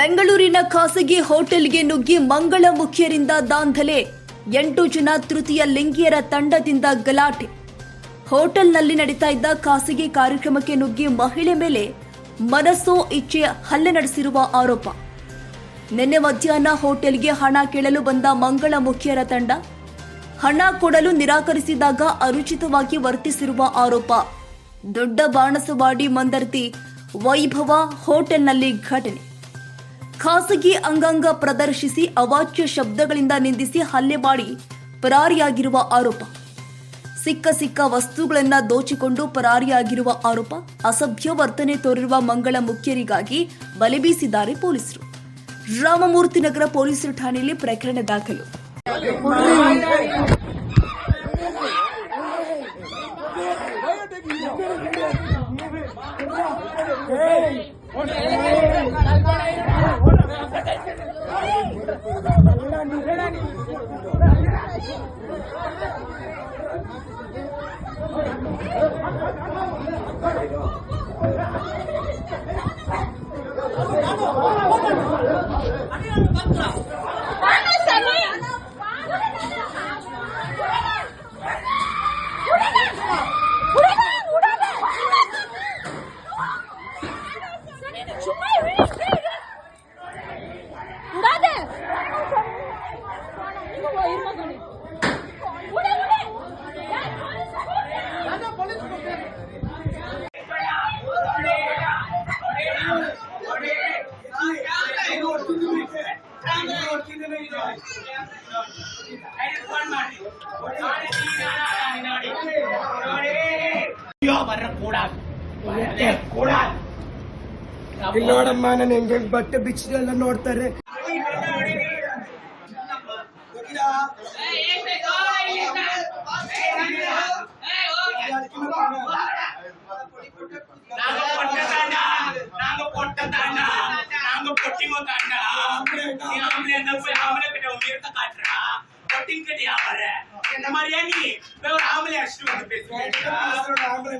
ಬೆಂಗಳೂರಿನ ಖಾಸಗಿ ಹೋಟೆಲ್ಗೆ ನುಗ್ಗಿ ಮಂಗಳ ಮುಖ್ಯರಿಂದ ದಾಂಧಲೆ. ಎಂಟು ಜನ ತೃತೀಯ ಲಿಂಗಿಯರ ತಂಡದಿಂದ ಗಲಾಟೆ. ಹೋಟೆಲ್ನಲ್ಲಿ ನಡೀತಾ ಇದ್ದ ಖಾಸಗಿ ಕಾರ್ಯಕ್ರಮಕ್ಕೆ ನುಗ್ಗಿ ಮಹಿಳೆ ಮೇಲೆ ಮನಸ್ಸೋ ಇಚ್ಛೆ ಹಲ್ಲೆ ನಡೆಸಿರುವ ಆರೋಪ. ನಿನ್ನೆ ಮಧ್ಯಾಹ್ನ ಹೋಟೆಲ್ಗೆ ಹಣ ಕೇಳಲು ಬಂದ ಮಂಗಳ ಮುಖ್ಯರ ತಂಡ, ಹಣ ಕೊಡಲು ನಿರಾಕರಿಸಿದಾಗ ಅನುಚಿತವಾಗಿ ವರ್ತಿಸಿರುವ ಆರೋಪ. ದೊಡ್ಡ ಬಾಣಸವಾಡಿ ಮಂದರ್ತಿ ವೈಭವ ಹೋಟೆಲ್ನಲ್ಲಿ ಘಟನೆ. ಖಾಸಗಿ ಅಂಗಾಂಗ ಪ್ರದರ್ಶಿಸಿ ಅವಾಚ್ಯ ಶಬ್ದಗಳಿಂದ ನಿಂದಿಸಿ ಹಲ್ಲೆ ಮಾಡಿ ಪರಾರಿಯಾಗಿರುವ ಆರೋಪ. ಸಿಕ್ಕ ಸಿಕ್ಕ ವಸ್ತುಗಳನ್ನ ದೋಚಿಕೊಂಡು ಪರಾರಿಯಾಗಿರುವ ಆರೋಪ, ಅಸಭ್ಯ ವರ್ತನೆ ತೋರಿರುವ ಮಂಗಳ ಮುಖ್ಯರಿಗಾಗಿ ಬಲೆ ಬೀಸಿದ್ದಾರೆ ಪೊಲೀಸರು. ರಾಮಮೂರ್ತಿ ನಗರ ಪೊಲೀಸರು ಠಾಣೆಯಲ್ಲಿ ಪ್ರಕರಣ ದಾಖಲು. Thank you. ಇಲ್ಲಿ ನೋಡಮ್ಮ ನಾನು ಹೆಂಗ್ ಹೆಂಗ್ ಬಟ್ಟೆ ಬಿಚ್ಚಿದೆಲ್ಲ ನೋಡ್ತಾರೆ காட்டுறா பொட்டிங் கிட்ட யாவற என்ன மாதிரியா நீ? ஒரு ஆம்பளை அடிச்சுட்டு வந்து பேசுறேன்.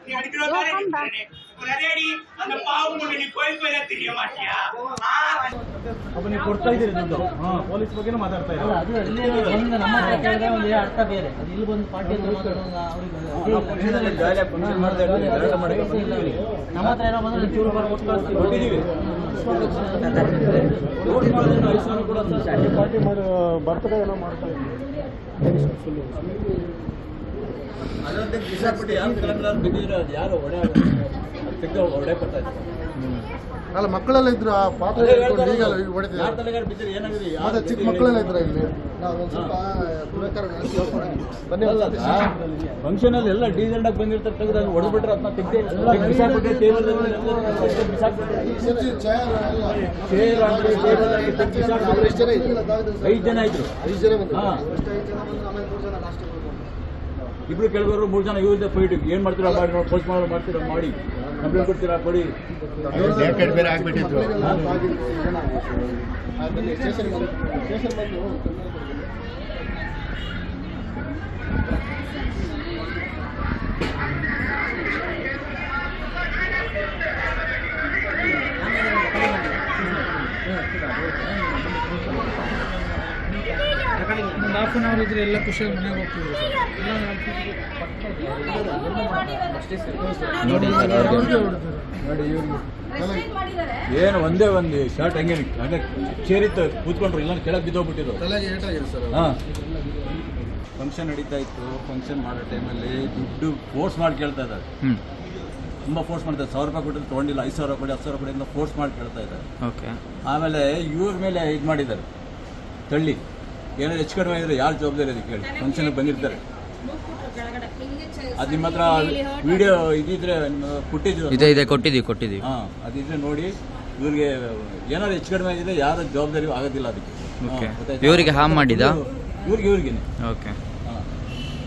நீ அடிக்கிறோம் அந்த பாவம் நீ கோயில் கோயில தெரிய மாட்டியா? ಅಪ್ಪ ನೀವು ಕೊಡ್ತಾ ಇದ್ದೀರಿ ದುಡ್ಡು. ಹಾ ಪೊಲೀಸ್ ಬಗ್ಗೆನೂ ಮಾತಾಡ್ತಾ ಇದ್ದಾರೆ. ಅರ್ಥ ಬೇರೆ. ಅದು ಇಲ್ಲಿ ಬಂದು ಪಾರ್ಟಿ ನಮ್ಮ ಹತ್ರ ಏನೋ ಬಂದ್ರೆ ಚೂರು ಕೊಟ್ಟಿದ್ದೀವಿ. ಪಾರ್ಟಿ ಮಾಡಿ ಬರ್ತಡೇ ಮಾಡ್ತಾ ಇದ್ದೀವಿ. ಯಾರು ಒಡೆ ತೆಗೆದು ಒಡೆ ಕೊಡ್ತಾ ಇದ್ದಾರೆ ಅಲ್ಲ ಮಕ್ಕಳೆಲ್ಲ ಇದ್ರು ಆ ಪಾತ್ರ ಹೊಡೆದಿದೆ ಹಿಡ್ಕೊಂಡು. ಈಗ ಹೊಡಿತಿದ್ದಾರೆ ಚಿಕ್ಕ ಮಕ್ಕಳೆಲ್ಲ ಇದ್ರ ಇಲ್ಲಿ. ಫಂಕ್ಷನ್ ಅಲ್ಲಿ ಎಲ್ಲ ಡೀಸೆಂಟ್ ಆಗಿ ಬಂದಿರ್ತಾರೆ ತೆಗೆದು ಹೊಡೆದ್ಬಿಟ್ರೆ ಅದನ್ನ ತೆಗ್ದು? ಐದು ಜನ ಇದ್ರು. ಐದು ಜನ. ಇಬ್ರು ಕೆಳಗರು ಮೂರು ಜನ ಇವ್ರದ್ದೇ ಫೈಟ್ ಏನ್ ಮಾಡ್ತೀರಾ? ಮಾಡಿ ಪೋಸ್ಟ್ ಮಾಡೋರು ಮಾಡ್ತೀರಾ? ಮಾಡಿ. ಕಂಪ್ಲೇಂಟ್ ಕೊಡ್ತೀರಾ ಕೊಡಿ ಬೇರೆ ಆಗ್ಬಿಟ್ಟಿದ್ರು ಬನ್ನಿ ಸ್ಟೇಷನ್ ಬಂದು ಸ್ಟೇಷನ್ ಬಂದು ಒಂದು ಹಾಫ್ ಅನ್ ಅವರ್ ಇದ್ರೆ ಎಲ್ಲ ಖುಷಿಯಾಗಿ ಮನೆಗೆ ಹೋಗ್ತಿದ್ರು ಸರ್ ಎಲ್ಲ. ಏನು ಒಂದೇ ಒಂದು ಶರ್ಟ್ ಹಂಗೆ ಹಂಗೆ ಸೇರಿತ್ತು ಕೂತ್ಕೊಂಡ್ರು ಇಲ್ಲ ಕೆಳಗೆ ಬಿದ್ದೋಗ್ಬಿಟ್ಟಿದ್ರು. ಹಾಂ. ಫಂಕ್ಷನ್ ನಡೀತಾ ಇತ್ತು ಫಂಕ್ಷನ್ ಮಾಡೋ ಟೈಮಲ್ಲಿ ದುಡ್ಡು ಫೋರ್ಸ್ ಮಾಡಿ ಕೇಳ್ತಾ ಇದ್ದಾರೆ. ತುಂಬ ಫೋರ್ಸ್ ಮಾಡ್ತಾರೆ ಸಾವಿರ ರೂಪಾಯಿ ಕೊಟ್ಟಿದ್ದು ತೊಗೊಂಡಿಲ್ಲ. ಐದು ಸಾವಿರ ಕೊಡಿ ಹತ್ತು ಸಾವಿರ ಕೊಡಿ ಅಂತ ಫೋರ್ಸ್ ಮಾಡಿ ಕೇಳ್ತಾ ಇದ್ದಾರೆ. ಓಕೆ ಆಮೇಲೆ ಇವ್ರ ಮೇಲೆ ಇದು ಮಾಡಿದ್ದಾರೆ. ತಳ್ಳಿ. ಏನಾದ್ರು ಹೆಚ್ಚು ಕಡಿಮೆ ಇದ್ರೆ ಯಾರು ಜವಾಬ್ದಾರಿ ಅದಕ್ಕೆ ಹೇಳಿ. ಫಂಕ್ಷನ್ಗೆ ಬಂದಿರ್ತಾರೆ. ಅದು ನಿಮ್ಮ ಹತ್ರ ವಿಡಿಯೋ ಇದಿದ್ರೆ ಕೊಟ್ಟಿದ್ದು. ಇದೆ ಇದೆ ಕೊಟ್ಟಿದ್ದೀವಿ ಕೊಟ್ಟಿದ್ದೀವಿ. ಹಾಂ ಅದಿದ್ರೆ ನೋಡಿ. ಇವ್ರಿಗೆ ಏನಾದ್ರು ಹೆಚ್ಚು ಕಡಿಮೆ ಆಗಿದ್ರೆ ಯಾರು ಜವಾಬ್ದಾರಿ ಆಗೋದಿಲ್ಲ ಅದಕ್ಕೆ. ಇವರಿಗೆ ಹಾಮ್ ಗೊತ್ತಾಯ್ತಾ? ಇವ್ರಿಗೆ? ಇವ್ರಿಗೆ ಇವ್ರಿಗೇನೆ. ಓಕೆ ಹಾಂ.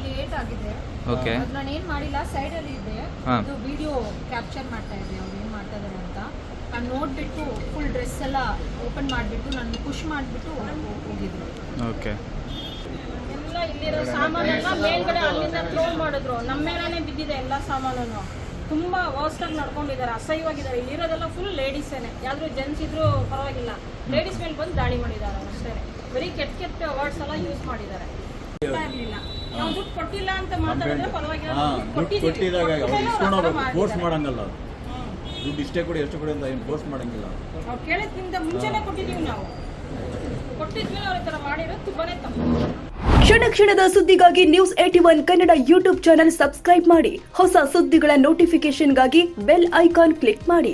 ಲೇಟ್ ಆಗಿದೆ. Okay. ಅದು ನಾನು ಏನ್ ಮಾಡಿಲ್ಲ ಸೈಡ್ ಅಲ್ಲಿ ಇದೆ. ಹಾ. ಅದು ವಿಡಿಯೋ ಕ್ಯಾಪ್ಚರ್ ಮಾಡ್ತಾ ಇದ್ದೆ ಅವ್ರು ಏನು ಮಾಡ್ತಾ ಇದ್ದಾರೆ ಅಂತ. ನಾನು ನೋಡ್ಬಿಟ್ಟು ಫುಲ್ ಡ್ರೆಸ್ ಎಲ್ಲ ಓಪನ್ ಮಾಡಿಬಿಟ್ಟು ನಾನು ಪುಷ್ ಮಾಡಿಬಿಟ್ಟು ಹೋಗಿದ್ರು ಓಕೆ ಎಲ್ಲ ಇಲ್ಲಿರೋ ಸಾಮಾನೆಲ್ಲ ಮೇಲ್ಗಡೆ ಅಲ್ಲಿಂದ ಥ್ರೋ ಮಾಡಿದ್ರು. ನಮ್ಮ ಮೇಲೇನೆ ಬಿದ್ದಿದೆ ಎಲ್ಲ ಸಾಮಾನು ತುಂಬಾ ವರ್ಸ್ಟಾಗಿ ನಡ್ಕೊಂಡಿದ್ದಾರೆ ಅಸಹ್ಯವಾಗಿದ್ದಾರೆ. ಇಲ್ಲಿರೋದೆಲ್ಲ ಫುಲ್ ಲೇಡೀಸೇನೆ ಯಾವ್ದು ಜೆಂಟ್ಸ್ ಇದ್ರು ಪರವಾಗಿಲ್ಲ. ಲೇಡೀಸ್ ಮೇಲೆ ಬಂದು ದಾಳಿ ಮಾಡಿದ್ದಾರೆ ಅಷ್ಟೇ. ಬರೀ ಕೆಟ್ಟ ಕೆಟ್ಟ ವರ್ಡ್ಸ್ ಎಲ್ಲ ಯೂಸ್ ಮಾಡಿದ್ದಾರೆ. ಇರ್ಲಿಲ್ಲ. ನಾವು ದುಡ್ಡು ಕೊಟ್ಟಿಲ್ಲ ಅಂತ ಮಾತಾಡಿದ್ರೆ ಪರವಾಗಿಲ್ಲ. ಕೊಟ್ಟಿದ್ದಾಗ ಮೇಲೆ ಫೋರ್ಸ್ ಮಾಡಂಗಲ್ಲ ಅವ್ರು. ದುಡ್ಡು ಇಷ್ಟೇ ಕೊಡಿ ಎಷ್ಟು ಕೊಡಿ ಅಂತ ಏನು ಪೋಸ್ಟ್ ಮಾಡಂಗಿಲ್ಲ. ಅವ್ರು ಕೇಳೋದ್ಕಿಂತ ಮುಂಚೆನೆ ಕೊಟ್ಟಿದ್ದೀವಿ ನಾವು. ಕೊಟ್ಟಿದ್ಮೇಲೆ ಅವ್ರ ಈ ಥರ ಮಾಡಿರೋದು ತುಂಬಾನೇ ತಪ್ಪು. ಕ್ಷಣ ಕ್ಷಣದ ಸುದ್ದಿಗಾಗಿ news at one Kannada YouTube channel subscribe ಮಾಡಿ. ಹೊಸ ಸುದ್ದಿಗಳ ನೋಟಿಫಿಕೇಶನ್ಗಾಗಿ ಬೆಲ್ ಐಕಾನ್ ಕ್ಲಿಕ್ ಮಾಡಿ.